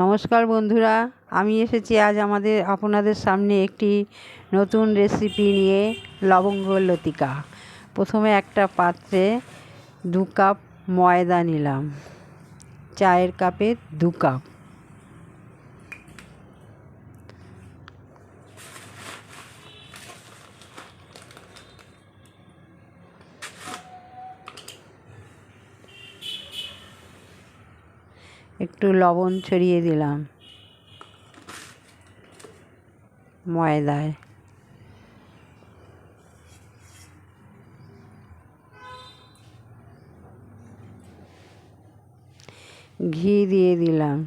নমস্কার বন্ধুরা, আমি এসেছি আজ আমাদের আপনাদের সামনে একটি নতুন রেসিপি নিয়ে লবঙ্গ লতিকা। প্রথমে একটা পাত্রে দু কাপ ময়দা নিলাম, চায়ের কাপে দু কাপ। একটু লবণ ছড়িয়ে দিলাম। ময়দায়। ঘি দিয়ে দিলাম।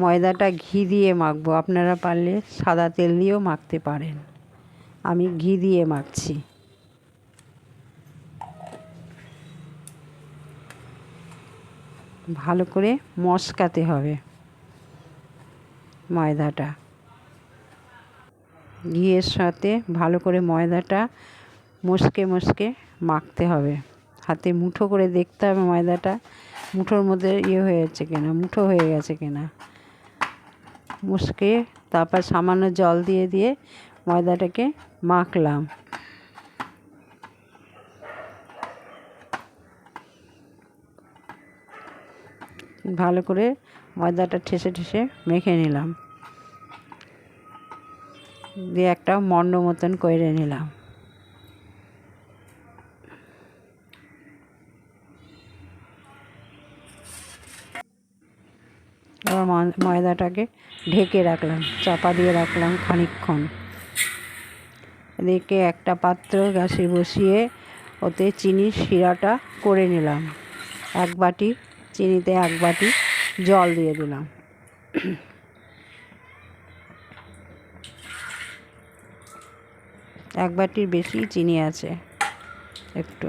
ময়দাটা ঘি দিয়ে মাখবো। আপনারা পারলে সাদা তেল দিয়েও মাখতে পারেন। আমি ঘি দিয়ে মাখছি। ভালো করে মশকাতে হবে ময়দাটা। ঘিয়ের সাথে ভালো করে ময়দাটা মশকে মশকে মাখতে হবে। হাতে মুঠো করে দেখতে হবে ময়দাটা, মুঠোর মধ্যে ইয়ে হয়ে হয়েছে কিনা, মুঠো হয়ে গেছে কিনা। মুসকে তারপর সামান্য জল দিয়ে দিয়ে ময়দাটাকে মাখলাম। ভালো করে ময়দাটা ঠেসে ঠেসে মেখে নিলাম। দিয়ে একটা মন্ড মতন করে নিলাম। এবার ময়দাটাকে ঢেকে রাখলাম, চাপা দিয়ে রাখলাম খানিকক্ষণ। এদিকে একটা পাত্র গ্যাসে বসিয়ে ওতে চিনির শিরাটা করে নিলাম। এক বাটি চিনিতে এক বাটি জল দিয়ে দিলাম। এক বাটির বেশি চিনি আছে একটু।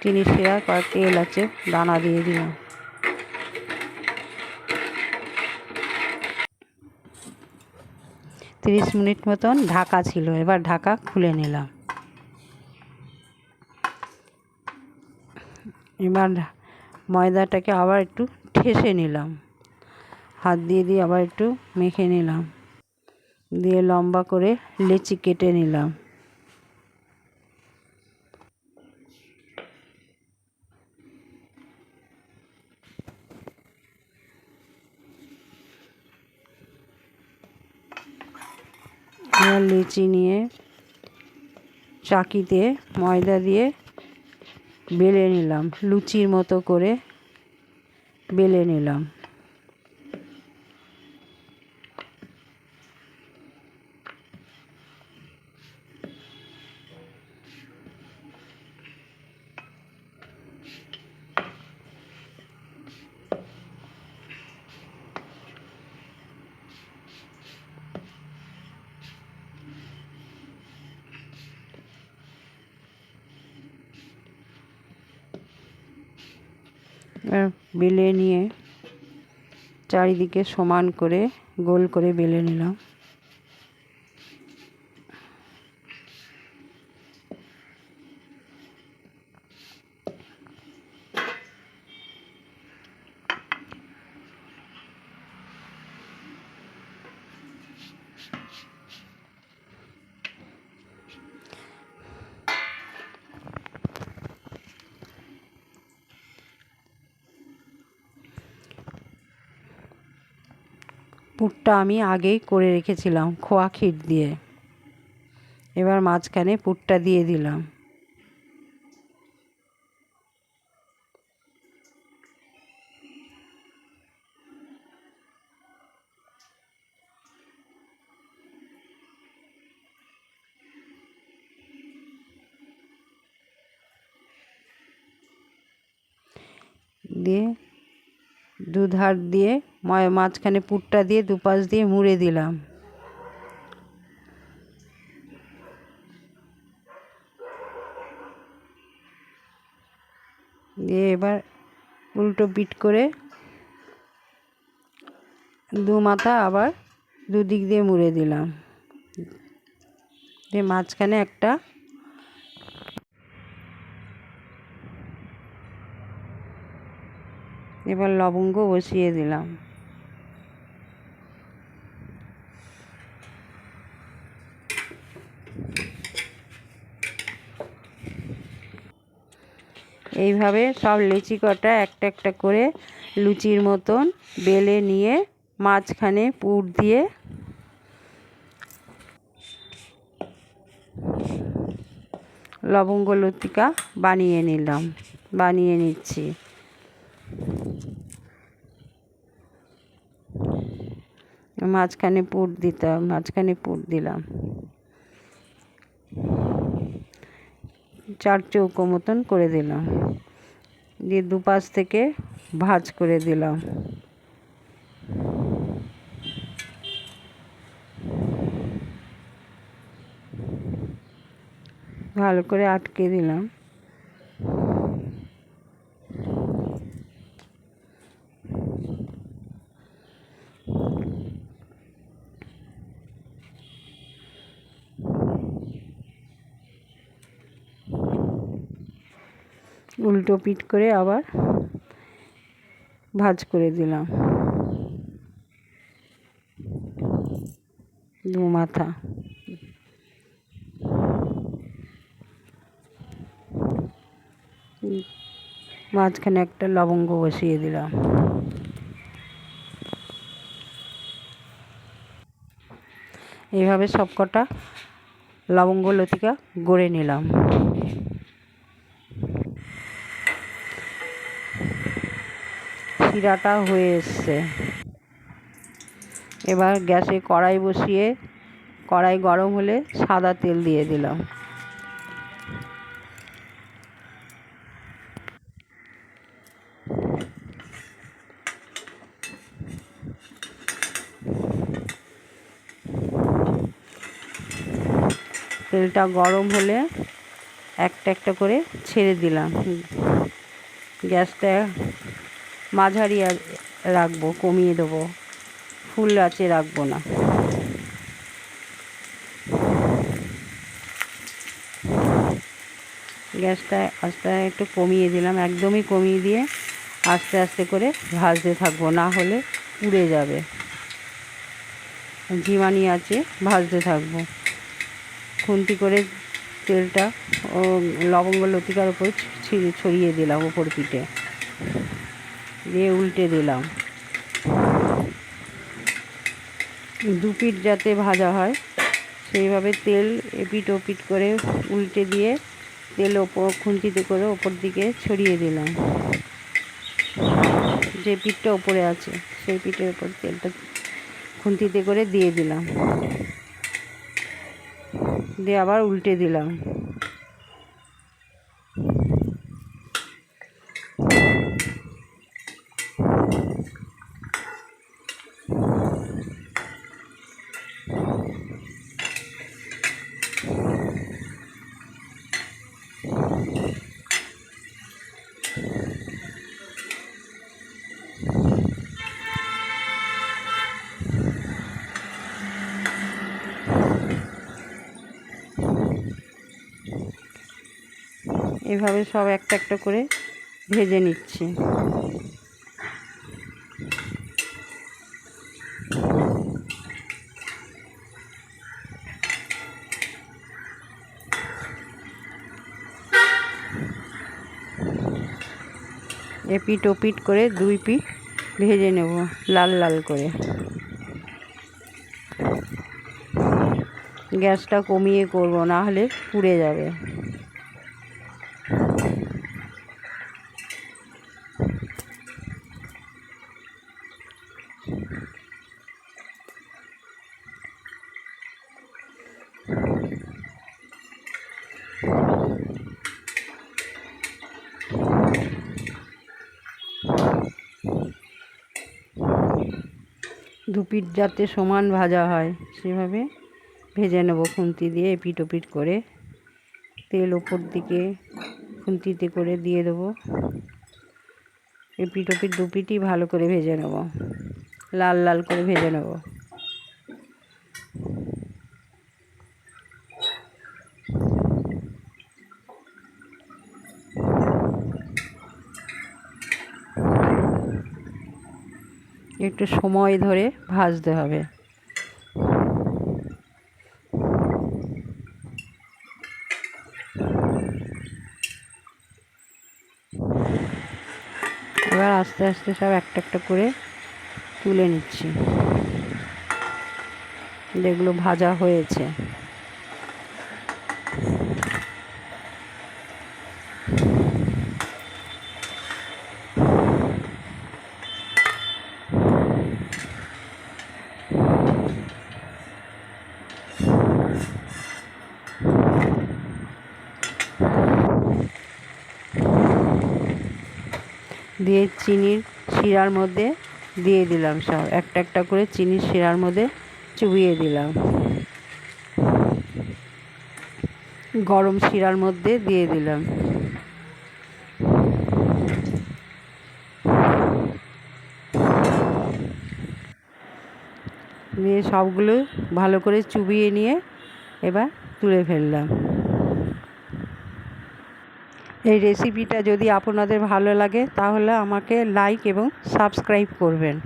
চিনি শিরা কয়েকটি এলাচে দানা দিয়ে দিলাম। তিরিশ মিনিট মতন ঢাকা ছিল, এবার ঢাকা খুলে নিলাম। এবার ময়দাটাকে আবার একটু ঠেসে নিলাম। হাত দিয়ে দিয়ে আবার একটু মেখে নিলাম। দিয়ে লম্বা করে লেচি কেটে নিলাম। এবার লিচি নিয়ে চাকিতে ময়দা দিয়ে বেলে নিলাম লুচির মতো করে বেলে নিলাম। বেলে নিয়ে চারিদিকে সমান করে গোল করে বেলে নিলাম। পুরটা আমি আগেই করে রেখেছিলাম খোয়া ক্ষীর দিয়ে। এবার মাঝখানে পুরটা দিয়ে দিলাম। দিয়ে দুধার দিয়ে মাঝখানে পুরটা দিয়ে দুপাশ দিয়ে মুড়ে দিলাম। দিয়ে এবার উল্টো পিট করে দু মাথা আবার দুদিক দিয়ে মুড়ে দিলাম। দিয়ে মাঝখানে একটা এবার লবঙ্গ বসিয়ে দিলাম। এইভাবে সব লিচি কটা একটা একটা করে লুচির মতন বেলে নিয়ে মাঝখানে পুর দিয়ে লবঙ্গ লতিকা বানিয়ে নিলাম, বানিয়ে নিচ্ছি। মাঝখানে পুর দিতাম, মাঝখানে পুর দিলাম। চার চৌকো মতন করে দিলাম। দিয়ে দুপাশ থেকে ভাজ করে দিলাম। ভালো করে আটকে দিলাম। উল্টো পিট করে আবার ভাজ করে দিলাম। দু মাথা। মাঝখানে একটা লবঙ্গ বসিয়ে দিলাম। এইভাবে সবকটা লবঙ্গ লতিকা গড়ে নিলাম। শিরাটা হয়ে এসছে। এবার গ্যাসে কড়াই বসিয়ে, কড়াই গরম হলে সাদা তেল দিয়ে দিলাম। তেলটা গরম হলে একটা একটা করে ছেড়ে দিলাম। গ্যাসটা মাঝারি আর রাখব, কমিয়ে দেবো। ফুল আঁচে রাখব না। গ্যাসটা আস্তে একটু কমিয়ে দিলাম, একদমই কমিয়ে দিয়ে আস্তে আস্তে করে ভাজতে থাকব, না হলে উড়ে যাবে। ঝিমানি আছে, ভাজতে থাকব। খুন্তি করে তেলটা ও লবঙ্গ লতিকার উপর ছড়িয়ে দিলাম ওপর পিঠে। দিয়ে উল্টে দিলাম। দু পিঠ যাতে ভাজা হয়, সেইভাবে তেল এপিট ওপিট করে উল্টে দিয়ে তেল ওপর, খুন্তিতে করে ওপর দিকে ছড়িয়ে দিলাম। যে পিঠটা ওপরে আছে, সেই পিঠের ওপর তেলটা খুন্তিতে করে দিয়ে দিলাম। দিয়ে আবার উল্টে দিলাম। এভাবে সব একটা একটা করে ভেজে নিচ্ছি। এপিট ওপিট করে দুই পিঠ ভেজে নেব, লাল লাল করে। গ্যাসটা কমিয়ে করব, না হলে পুড়ে যাবে। দুপিট যাতে সমান ভাজা হয়, সেভাবে ভেজে নেব খুন্তি দিয়ে এপিট ওপিট করে। তেল ওপর দিকে খুন্তিতে করে দিয়ে দেবো। এপিট ওপিট দুপিটই ভালো করে ভেজে নেব। লাল লাল করে ভেজে নেব। একটু সময় ধরে ভাজতে হবে। এবার আস্তে আস্তে সব একটা একটা করে তুলে নিচ্ছি। যেগুলো ভাজা হয়েছে। দিয়ে চিনির শিরার মধ্যে দিয়ে দিলাম সব। একটা একটা করে চিনির শিরার মধ্যে চুবিয়ে দিলাম। গরম শিরার মধ্যে দিয়ে দিলাম। দিয়ে সবগুলো ভালো করে চুবিয়ে নিয়ে এবার তুলে ফেললাম। এই রেসিপিটা যদি আপনাদের ভালো লাগে তাহলে আমাকে লাইক এবং সাবস্ক্রাইব করবেন।